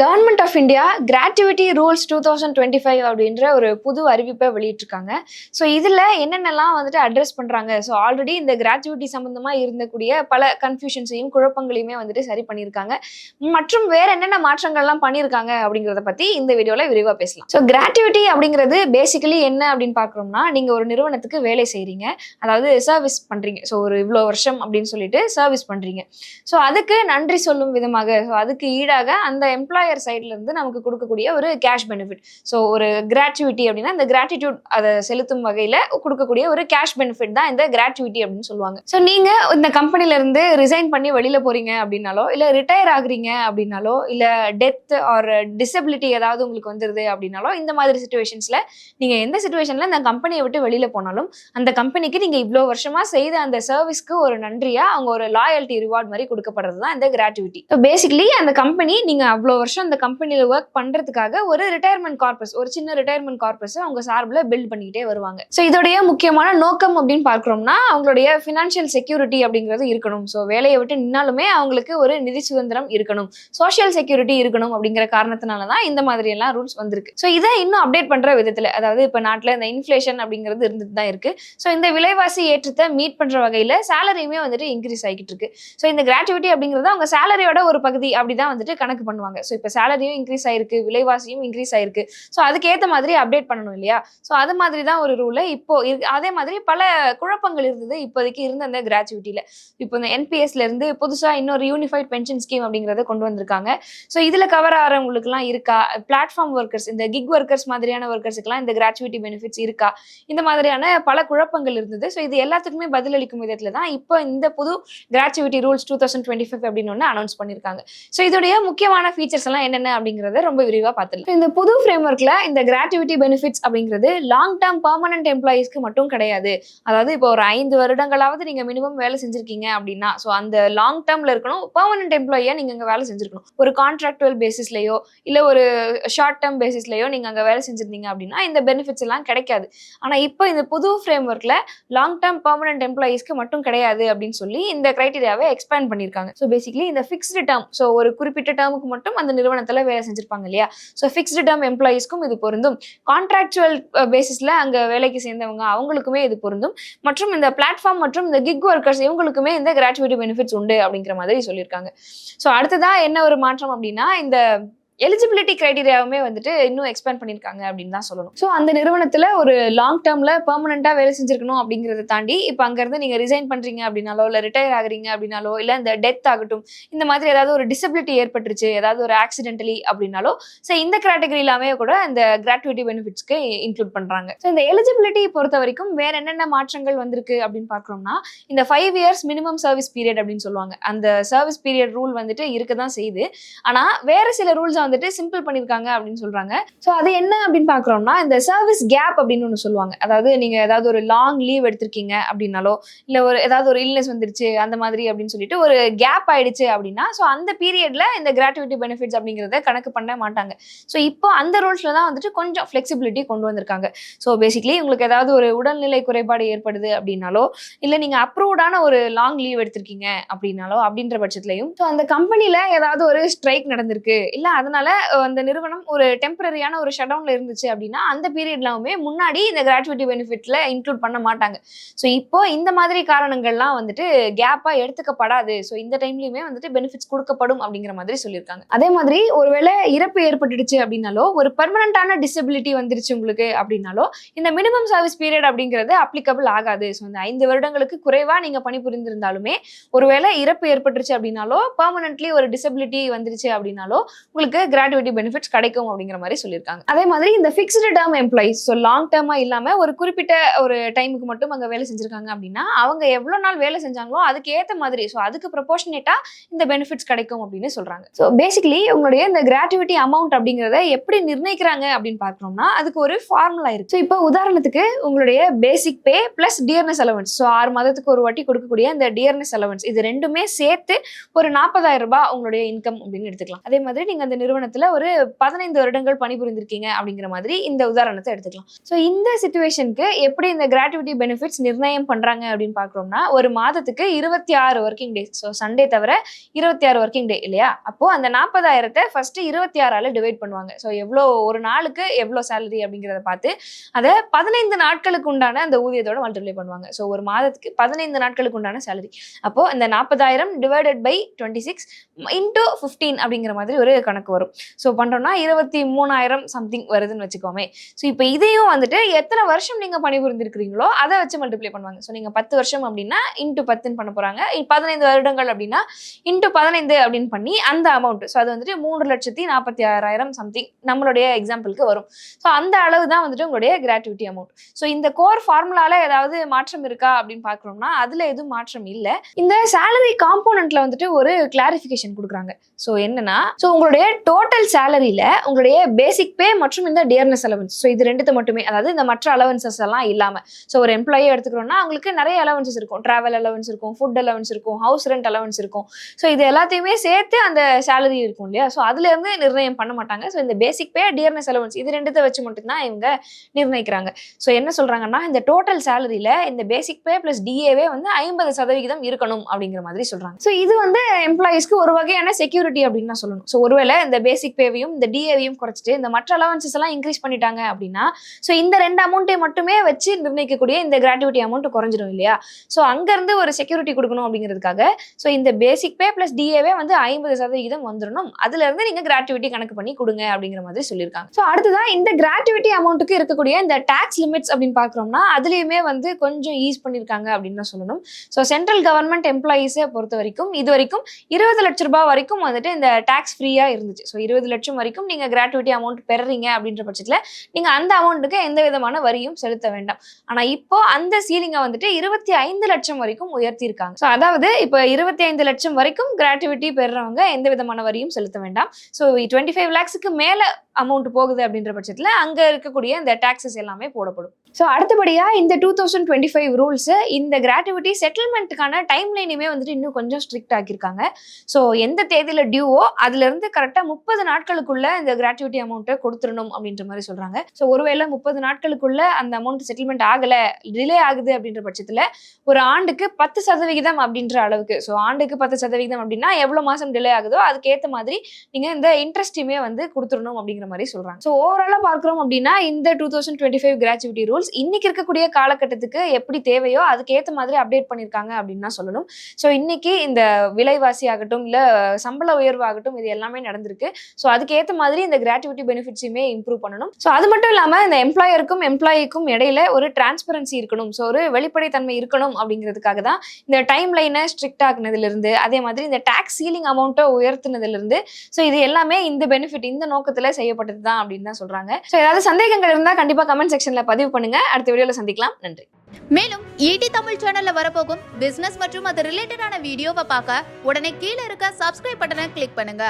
Government of India gratuity rules two thousand twenty five அப்படின்ற ஒரு புது அறிவிப்பை வெளியிட்டிருக்காங்க. ஸோ இதில் என்னென்னலாம் வந்துட்டு அட்ரஸ் பண்ணுறாங்க ஸோ ஆல்ரெடி இந்த கிராட்டிவிட்டி சம்மந்தமாக இருந்தக்கூடிய பல கன்ஃபியூஷன்ஸையும் குழப்பங்களையுமே வந்துட்டு சரி பண்ணியிருக்காங்க. மற்றும் வேற என்னென்ன மாற்றங்கள்லாம் பண்ணியிருக்காங்க அப்படிங்கிறத பற்றி இந்த வீடியோவில் விரிவாக பேசலாம். ஸோ கிராட்டிவிட்டி அப்படிங்கிறது பேசிக்கலி என்ன அப்படின்னு பார்க்குறோம்னா நீங்கள் ஒரு நிறுவனத்துக்கு வேலை செய்கிறீங்க அதாவது சர்வீஸ் பண்ணுறீங்க ஸோ ஒரு இவ்வளோ வருஷம் அப்படின்னு சொல்லிட்டு சர்வீஸ் பண்ணுறீங்க ஸோ அதுக்கு நன்றி சொல்லும் விதமாக ஸோ அதுக்கு ஈடாக அந்த எம்ப்ளாயர் சைட்ல இருந்து நமக்கு கொடுக்கக்கூடிய ஒரு கேஷ் பெனிஃபிட் ஸோ ஒரு கிராட்டிவிட்டி அப்படின்னா இந்த கிராட்டிடியூட் அதை செலுத்தும் வகையில் கொடுக்கக்கூடிய ஒரு கேஷ் பெனிஃபிட் தான் இந்த கிராட்டிவிட்டி அப்படின்னு சொல்லுவாங்க. ஸோ நீங்க இந்த கம்பெனில இருந்து ரிசைன் பண்ணி வெளியில போறீங்க அப்படின்னாலோ இல்லை ரிட்டையர் ஆகுறீங்க அப்படின்னாலோ இல்லை டெத் ஆர் டிசபிலிட்டி ஏதாவது உங்களுக்கு வந்துருது அப்படின்னாலோ இந்த மாதிரி சுச்சுவேஷன்ஸ்ல நீங்க எந்த சுச்சுவேஷன்ல இந்த கம்பெனியை விட்டு வெளியில போனாலும் அந்த கம்பெனிக்கு நீங்க இவ்வளோ வருஷமா செய்த அந்த சர்வீஸ்க்கு ஒரு நன்றியா அவங்க ஒரு லாயல்ட்டி ரிவார்ட் மாதிரி கொடுக்கப்படுறது தான் இந்த கிராட்டிவிட்டி ஸோ பேசிக்கலி அந்த கம்பெனி நீங்க அவ்வளோ வருஷம் அந்த கம்பெனியில் ஒர்க் பண்றதுக்காக ஒரு ரிட்டையர்மெண்ட் கார்பஸ் ஒரு சின்ன ரிட்டையர்மெண்ட் கார்பஸை அவங்க சார்பில் பில்ட் பண்ணிக்கிட்டே வருவாங்க. ஸோ இதோடைய முக்கியமான நோக்கம் அப்படின்னு பார்க்குறோம்னா அவங்களுடைய ஃபினான்ஷியல் செக்யூரிட்டி அப்படிங்கிறது இருக்கணும். ஸோ வேலையை விட்டு நின்னாலுமே அவங்களுக்கு ஒரு நிதி சுதந்திரம் இருக்கணும். சோஷியல் செக்யூரிட்டி இருக்கணும் அப்படிங்கிற காரணத்தினால தான் இந்த மாதிரி எல்லாம் ரூல்ஸ் வந்திருக்கு. ஸோ இதை இன்னும் அப்டேட் பண்ற விதத்தில் அதாவது இப்போ நாட்டில் இந்த இன்ஃப்ளேஷன் அப்படிங்கிறது இருந்துட்டு தான் இருக்கு. ஸோ இந்த விலைவாசி ஏற்றத்தை மீட் பண்ணுற வகையில் சேலரியுமே வந்துட்டு இன்க்ரீஸ் ஆகிட்டு இருக்கு. ஸோ இந்த கிராட்டுவிட்டி அப்படிங்கிறது அவங்க சேலரியோட ஒரு பகுதி அப்படிதான் வந்துட்டு கணக்கு பண்ணுவாங்க. ஸோ இப்போ சேலரியும் இன்க்ரீஸ் ஆயிருக்கு விலைவாசியும் இன்க்ரீஸ் ஆயிருக்கு. ஸோ அதுக்கேற்ற மாதிரி அப்டேட் பண்ணணும் இல்லையா? ஸோ அது மாதிரி தான் ஒரு ரூலை இப்போ அதே மாதிரி பல குழப்பங்கள் இருந்தது இப்போதைக்கு இருந்த அந்த கிராச்சுவிட்டியில் இப்போ இந்த என்பிஎஸ்ல இருந்து புதுசாக இன்னொரு யூனிஃபைட் பென்ஷன் ஸ்கீம் அப்படிங்கிறத கொண்டு வந்திருக்காங்க. ஸோ இதில் கவர் ஆகிறவங்களுக்குலாம் இருக்கா? பிளாட்ஃபார்ம் ஒர்க்கர்ஸ் இந்த கிக் ஒர்க்கர்ஸ் மாதிரியான ஒர்க்கர்ஸுக்குலாம் இந்த கிராச்சுவிட்டி பெனிஃபிட்ஸ் இருக்கா? இந்த மாதிரியான பல குழப்பங்கள் இருந்தது. ஸோ இது எல்லாத்துக்குமே பதிலளிக்கும் விதத்தில் தான் இப்போ இந்த புது gratuity rules two thousand twenty five அப்படின்னு ஒன்று அனௌன்ஸ் பண்ணியிருக்காங்க ஸோ இதோடைய முக்கியமான ஃபீச்சர்ஸ் எல்லாம் என்னென்ன அப்படிங்கிறத ரொம்ப விரிவாக பார்த்துக்கலாம் இந்த புது ஃப்ரேம் ஒர்க்கில் இந்த கிராட்டிவிட்டி பெனிஃபிட்ஸ் அப்படிங்கிறது லாங் டேர்ம் பர்மனன்ட் எம்ப்ளாயீஸ்க்கு மட்டும் கிடையாது. அதாவது இப்போ ஒரு ஐந்து வருடங்களாவது நீங்கள் மினிமம் வேலை செஞ்சுருக்கீங்க அப்படின்னா ஸோ அந்த லாங் டேர்மில் இருக்கணும் பர்மனன்ட் எம்ப்ளாயியாக நீங்கள் அங்கே வேலை செஞ்சுருக்கணும். ஒரு கான்ட்ராக்டுவல் பேசிஸ்லையோ இல்லை ஒரு ஷார்ட் டேர்ம் பேசிஸ்லயோ நீங்கள் அங்கே வேலை செஞ்சுருந்தீங்க அப்படின்னா இந்த பெனிஃபிட்ஸ் எல்லாம் கிடைக்காது. ஆனால் இப்போ இந்த புது ஃப்ரேம் ஒர்க்கில் லாங் டேர்ம் பர்மனன்ட் எம்ப்ளாயீஸ்க்கு மட்டும் கிடையாது அப்படின்னு சொல்லி இந்த க்ரைட்டீரியாவை எக்ஸ்பேண்ட் பண்ணியிருக்காங்க ஸோ பேசிக்கலி இந்த ஃபிக்ஸ்டு டேர்ம் ஸோ ஒரு குறிப்பிட்ட டேர்முக்கு மட்டும் அந்த நிறுவனத்துல வேலை செஞ்சிருப்பாங்க இல்லையா? ஸோ ஃபிக்ஸ்டு டேர்ம் எம்ப்ளாயீஸ்க்கும் இது பொருந்தும். கான்ட்ராக்சுவல் பேசிஸ்ல uh, அங்க வேலைக்கு சேர்ந்தவங்க அவங்களுக்குமே இது பொருந்தும். மற்றும் இந்த பிளாட்ஃபார்ம் மற்றும் இந்த கிக் ஒர்க்கர்ஸ் இவங்களுக்குமே இந்த கிராஜுவேட்டி பெனிஃபிட்ஸ் உண்டு அப்படிங்கிற மாதிரி சொல்லியிருக்காங்க. ஸோ அடுத்ததா என்ன ஒரு மாற்றம் அப்படின்னா இந்த எலிஜிபிலிட்டி கிரைடீரியாவுமே வந்துட்டு இன்னும் எக்ஸ்பேண்ட் பண்ணியிருக்காங்க அப்படின்னு தான் சொல்லணும். ஸோ அந்த நிறுவனத்தில் ஒரு லாங் டேர்மில் பெர்மனெண்ட்டாக வேலை செஞ்சிருக்கணும் அப்படிங்கிறத தாண்டி இப்போ அங்கேருந்து நீங்கள் ரிசைன் பண்ணுறீங்க அப்படின்னாலோ இல்லை ரிட்டையர் ஆகுறீங்க அப்படின்னாலோ இல்லை இந்த டெத் ஆகட்டும் இந்த மாதிரி ஏதாவது ஒரு டிசபிலிட்டி ஏற்பட்டுருச்சு ஏதாவது ஒரு ஆக்சிடென்டலி அப்படின்னாலோ ஸோ இந்த கேட்டகரியிலாமே கூட இந்த கிராட்டுவிட்டி பெனிஃபிட்ஸ்க்கு இன்க்ளூட் பண்ணுறாங்க ஸோ இந்த எலிஜிபிலிட்டி பொறுத்த வரைக்கும் வேற என்னென்ன மாற்றங்கள் வந்திருக்கு அப்படின்னு பார்க்குறோம்னா இந்த five years minimum service period அப்படின்னு சொல்லுவாங்க. அந்த சர்வீஸ் பீரியட் ரூல் வந்துட்டு இருக்க தான் செய்யுது. ஆனால் வேற சில ரூல்ஸ் வந்துட்டு சிம்பிள் பண்ணியிருக்காங்க அப்படின்னு சொல்றாங்க. ஸோ அது என்ன அப்படின்னு பார்க்குறோம்னா இந்த சர்வீஸ் கேப் அப்படின்னு ஒன்று சொல்லுவாங்க. அதாவது நீங்கள் ஏதாவது ஒரு லாங் லீவ் எடுத்திருக்கீங்க அப்படின்னாலோ இல்லை ஒரு ஏதாவது ஒரு இல்னஸ் வந்துருச்சு அந்த மாதிரி அப்படின்னு சொல்லிட்டு ஒரு கேப் ஆயிடுச்சு அப்படின்னா ஸோ அந்த பீரியடில் இந்த கிராட்டிவிட்டி பெனிஃபிட்ஸ் அப்படிங்கிறத கணக்கு பண்ண மாட்டாங்க. ஸோ இப்போ அந்த ரூல்ஸில் தான் வந்துட்டு கொஞ்சம் ஃப்ளெக்சிபிலிட்டி கொண்டு வந்திருக்காங்க. ஸோ பேசிக்லி உங்களுக்கு ஏதாவது ஒரு உடல்நிலை குறைபாடு ஏற்படுது அப்படின்னாலோ இல்லை நீங்கள் அப்ரூவ்டான ஒரு லாங் லீவ் எடுத்திருக்கீங்க அப்படின்னாலோ அப்படின்ற பட்சத்துலையும் ஸோ அந்த கம்பெனியில் ஏதாவது ஒரு ஸ்ட்ரைக் நடந்திருக்கு இல்லை அதனால அதனால அந்த நிறுவனம் ஒரு டெம்பரரியான ஒரு ஷட் டவுன்ல இருந்துச்சு அப்படின்னா அந்த பீரியட்லாமே முன்னாடி இந்த கிராட்டுவிட்டி பெனிஃபிட்ல இன்க்ளூட் பண்ண மாட்டாங்க. ஸோ இப்போ இந்த மாதிரி காரணங்கள்லாம் வந்துட்டு கேப்பா எடுத்துக்கப்படாது. ஸோ இந்த டைம்லயுமே வந்துட்டு பெனிஃபிட்ஸ் கொடுக்கப்படும் அப்படிங்கிற மாதிரி சொல்லியிருக்காங்க. அதே மாதிரி ஒருவேளை இறப்பு ஏற்பட்டுடுச்சு அப்படின்னாலோ ஒரு பெர்மனண்டான டிசபிலிட்டி வந்துருச்சு உங்களுக்கு அப்படின்னாலோ இந்த மினிமம் சர்வீஸ் பீரியட் அப்படிங்கிறது அப்ளிகபிள் ஆகாது. ஸோ இந்த ஐந்து வருடங்களுக்கு குறைவா நீங்க பணிபுரிந்திருந்தாலுமே ஒருவேளை இறப்பு ஏற்பட்டுருச்சு அப்படின்னாலோ பெர்மனன்ட்லி ஒரு டிசபிலிட்டி வந்துருச்சு அப்படின்னாலோ உங்களுக்கு கிராட்டுவிட்டி பெனிஃபிட்ஸ் கிடைக்கும் அப்படிங்கிற மாதிரி சொல்லியிருக்காங்க. அதே மாதிரி இந்த fixed term employees so long டேர்மாக இல்லாமல் ஒரு குறிப்பிட்ட ஒரு டைமுக்கு மட்டும் அங்கே வேலை செஞ்சிருக்காங்க அப்படின்னா அவங்க எவ்வளோ நாள் வேலை செஞ்சாங்களோ அதுக்கு ஏற்ற மாதிரி ஸோ அதுக்கு ப்ரொபோஷனேட்டாக இந்த பெனிஃபிட்ஸ் கிடைக்கும் அப்படின்னு சொல்கிறாங்க ஸோ பேசிக்கலி உங்களுடைய இந்த கிராட்டுவிட்டி அமௌண்ட் அப்படிங்கிறத எப்படி நிர்ணயிக்கிறாங்க அப்படின்னு பார்க்குறோம்னா அதுக்கு ஒரு ஃபார்முலா இருக்கு. ஸோ இப்போ உதாரணத்துக்கு உங்களுடைய basic pay plus dearness allowance so ஆறு மாதத்துக்கு ஒரு வாட்டி கொடுக்கக்கூடிய இந்த டியர்னஸ் அலவன்ஸ் இது ரெண்டுமே சேர்த்து ஒரு நாற்பதாயிரம் ரூபாய் உங்களுடைய இன்கம் அப்படின்னு எடுத்துக்கலாம். அதே மாதிரி நீங்கள் அந்த நிறுவனம் நிறுவனத்துல ஒரு பதினைந்து வருடங்கள் பணிபுரிந்திருக்கீங்க அப்படிங்கிற மாதிரி இந்த உதாரணத்தை எடுத்துக்கலாம். ஸோ இந்த சுச்சுவேஷனுக்கு எப்படி இந்த கிராட்டிவிட்டி பெனிஃபிட்ஸ் நிர்ணயம் பண்றாங்க அப்படின்னு பாக்குறோம்னா ஒரு மாதத்துக்கு இருபத்தி ஆறு ஒர்க்கிங் டேஸ் ஸோ சண்டே தவிர இருபத்தி ஆறு ஒர்க்கிங் டே இல்லையா? அப்போ அந்த நாற்பதாயிரத்தை ஃபர்ஸ்ட் இருபத்தி ஆறால டிவைட் பண்ணுவாங்க. ஸோ எவ்வளோ ஒரு நாளுக்கு எவ்வளோ சேலரி அப்படிங்கிறத பார்த்து அதை பதினைந்து நாட்களுக்கு உண்டான அந்த ஊதியத்தோட மல்டிப்ளை பண்ணுவாங்க. ஸோ ஒரு மாதத்துக்கு பதினைந்து நாட்களுக்கு உண்டான சேலரி அப்போ இந்த நாற்பதாயிரம் divided by twenty six into fifteen அப்படிங்கிற மாதிரி ஒரு கணக்கு வரும். ஸோ பண்ணுறோம்னா இருபத்தி மூணாயிரம் சம்திங் வருதுன்னு வச்சுக்கோமே. ஸோ இப்போ இதையும் வந்துட்டு எத்தனை வருஷம் நீங்கள் பணிபுரிந்திருக்கிறீங்களோ அதை வச்சு மல்டிப்ளை பண்ணுவாங்க. ஸோ நீங்கள் பத்து வருஷம் அப்படின்னா இன்ட்டு பத்துன்னு பண்ண போகிறாங்க பதினைந்து வருடங்கள் அப்படின்னா இன்ட்டு பதினைந்து அப்படின்னு பண்ணி அந்த அமௌண்ட் ஸோ அது வந்துட்டு மூன்று லட்சத்தி நாற்பத்தி ஆறாயிரம் சம்திங் நம்மளுடைய எக்ஸாம்பிளுக்கு வரும். ஸோ அந்த அளவு தான் வந்துட்டு உங்களுடைய கிராட்டிவிட்டி அமௌண்ட் ஸோ இந்த கோர் ஃபார்முலால ஏதாவது மாற்றம் இருக்கா அப்படின்னு பார்க்குறோம்னா அதில் எதுவும் மாற்றம் இல்லை. இந்த சேலரி காம்போனண்ட்ல வந்துட்டு ஒரு கிளாரிஃபிகேஷன் கொடுக்குறாங்க. ஸோ என்னன்னா ஸோ உங்களுடைய டோட்டல் சேலரியில் உங்களுடைய பேசிக் பே மற்றும் இந்த டியர்னஸ் அலவன்ஸ் ஸோ இது ரெண்டுத்தை மட்டுமே. அதாவது இந்த மற்ற அலவன்சஸ் எல்லாம் இல்லாமல் ஸோ ஒரு எம்ப்ளாயியை எடுத்துக்கிறோம்னா அவங்களுக்கு நிறைய அலவன்சஸ் இருக்கும். ட்ராவல் அலவன்ஸ் இருக்கும் ஃபுட் அலவன்ஸ் இருக்கும் ஹவுஸ் ரெண்ட் அலவன்ஸ் இருக்கும். ஸோ இது எல்லாத்தையுமே சேர்த்து அந்த சேலரி இருக்கும் இல்லையா? ஸோ அதுலேருந்து நிர்ணயம் பண்ண மாட்டாங்க. ஸோ இந்த பேசிக் பே டியர்னஸ் அலவன்ஸ் இது ரெண்டுத்தை வச்சு மட்டும்தான் இவங்க நிர்ணயிக்கிறாங்க. ஸோ என்ன சொல்கிறாங்கன்னா இந்த டோட்டல் சேலரியில் இந்த பேசிக் பே ப்ளஸ் டிஏவே வந்து ஐம்பது சதவிகிதம் இருக்கணும் அப்படிங்கிற மாதிரி சொல்கிறாங்க ஸோ இது வந்து எம்ப்ளாயிஸ்க்கு ஒரு வகையான செக்யூரிட்டி அப்படின்னு தான் சொல்லணும். ஸோ ஒருவேளை இந்த பேசிக் பேவையும் இந்த டிஏவையும் குறைச்சிட்டு இந்த மற்ற அலவன்சஸ் எல்லாம் இன்க்ரீஸ் பண்ணிட்டாங்க அப்படின்னா ஸோ இந்த ரெண்டு அமௌண்ட்டை மட்டுமே வச்சு நிர்ணயிக்கக்கூடிய இந்த கிராட்டிவிட்டி அமௌண்ட் குறைஞ்சிடும் இல்லையா? ஸோ அங்கேருந்து ஒரு செக்யூரிட்டி கொடுக்கணும் அப்படிங்கிறதுக்காக ஸோ இந்த பேசிக் பே ப்ளஸ் டிஏவே வந்து ஐம்பது சதவிகிதம் வந்துடணும். அதுலேருந்து நீங்கள் கிராட்டிவிட்டி கணக்கு பண்ணி கொடுங்க அப்படிங்கிற மாதிரி சொல்லியிருக்காங்க. ஸோ அடுத்ததான் இந்த கிராட்டிவிட்டி அமௌண்ட்டுக்கு இருக்கக்கூடிய இந்த டேக்ஸ் லிமிட்ஸ் அப்படின்னு பார்க்குறோம்னா அதுலேயுமே வந்து கொஞ்சம் ஈஸ் பண்ணியிருக்காங்க அப்படின்னு தான் சொல்லணும். ஸோ சென்ட்ரல் கவர்மெண்ட் எம்ப்ளாயீஸை பொறுத்த வரைக்கும் இது வரைக்கும் இருபது லட்ச ரூபாய் வரைக்கும் வந்துட்டு இந்த டேக்ஸ் ஃப்ரீயாக இருந்துச்சு. ஸோ இருபது லட்சம் வரைக்கும் நீங்கள் கிராட்டுவிட்டி அமௌண்ட் பெறுறீங்க அப்படின்ற பட்சத்தில் நீங்கள் அந்த அமௌண்ட்டுக்கு எந்த விதமான வரியும் செலுத்த வேண்டாம். ஆனால் இப்போ அந்த சீலிங்கை வந்துட்டு இருபத்தி ஐந்து லட்சம் வரைக்கும் உயர்த்தியிருக்காங்க. ஸோ அதாவது இப்போ இருபத்தி ஐந்து லட்சம் வரைக்கும் கிராட்டுவிட்டி பெறுறவங்க எந்த விதமான வரியும் செலுத்த வேண்டாம். ஸோ டுவெண்ட்டி ஃபைவ் லேக்ஸுக்கு மேலே அமௌண்ட் போகுது அப்படின்ற பட்சத்தில் அங்கே இருக்கக்கூடிய இந்த டாக்ஸஸ் எல்லாமே போடப்படும். ஸோ அடுத்தபடியாக இந்த two thousand twenty five rules இந்த கிராட்டிவிட்டி செட்டில்மெண்ட்டுக்கான டைம் லைனுமே வந்துட்டு இன்னும் கொஞ்சம் ஸ்ட்ரிக்ட் ஆக்கியிருக்காங்க. ஸோ எந்த தேதியில் டியூவோ அதுலேருந்து கரெக்டாக முப்பது நாட்களுக்குள்ள இந்த கிராட்டிவிட்டி அமௌண்ட்டை கொடுத்துடணும் அப்படின்ற மாதிரி சொல்கிறாங்க ஸோ ஒருவேளை முப்பது நாட்களுக்குள்ள அந்த அமௌண்ட் செட்டில்மெண்ட் ஆகலை டிலே ஆகுது அப்படின்ற பட்சத்தில் ஒரு ஆண்டுக்கு பத்து சதவிகிதம் அப்படின்ற அளவுக்கு ஸோ ஆண்டுக்கு பத்து சதவிகிதம் அப்படின்னா எவ்வளோ மாதம் டிலே ஆகுதோ அதுக்கேற்ற மாதிரி நீங்கள் இந்த இன்ட்ரெஸ்ட்டுமே வந்து கொடுத்துடணும் அப்படிங்கிற மாதிரி சொல்றாங்க. ஸோ ஓவராலாக பார்க்குறோம் அப்படின்னா இந்த two thousand twenty five gratuity rules இன்னைக்கு இருக்கக்கூடிய காலகட்டத்துக்கு எப்படி தேவையோ அதுக்கேற்ற மாதிரி அப்டேட் பண்ணியிருக்காங்க அப்படின்னு தான் சொல்லணும். ஸோ இன்னைக்கு இந்த விலைவாசி ஆகட்டும் இல்லை சம்பள உயர்வு ஆகட்டும் இது எல்லாமே நடந்திருக்கு. ஸோ அதுக்கேற்ற மாதிரி இந்த கிராட்டிவிட்டி பெனிஃபிட்ஸையுமே இம்ப்ரூவ் பண்ணணும். ஸோ அது மட்டும் இல்லாமல் இந்த எம்ப்ளாயருக்கும் எம்ப்ளாயிக்கும் இடையில ஒரு டிரான்ஸ்பரன்சி இருக்கணும். ஸோ ஒரு வெளிப்படைத்தன்மை இருக்கணும் அப்படிங்கிறதுக்காக தான் இந்த டைம் லைனை ஸ்ட்ரிக்ட் ஆக்குனதுலேருந்து அதே மாதிரி இந்த டேக்ஸ் சீலிங் அமௌண்ட்டை உயர்த்தினதுலேருந்து ஸோ இது எல்லாமே இந்த பெனிஃபிட் இந்த நோக்கத்தில் செய்யப்பட்டது தான் அப்படின்னு தான் சொல்கிறாங்க ஸோ ஏதாவது சந்தேகங்கள் இருந்தால் கண்டிப்பாக கமெண்ட் செக்ஷனில் பதிவு பண்ணுங்க. அடுத்த வீடியோல சந்திக்கலாம். நன்றி. மேலும் ஈடி தமிழ் சேனல்ல வரப்போகும் பிசினஸ் மற்றும் அது ரிலேட்டடான வீடியோவை பார்க்க உடனே கீழே இருக்க சப்ஸ்கிரைப் பட்டனை கிளிக் பண்ணுங்க.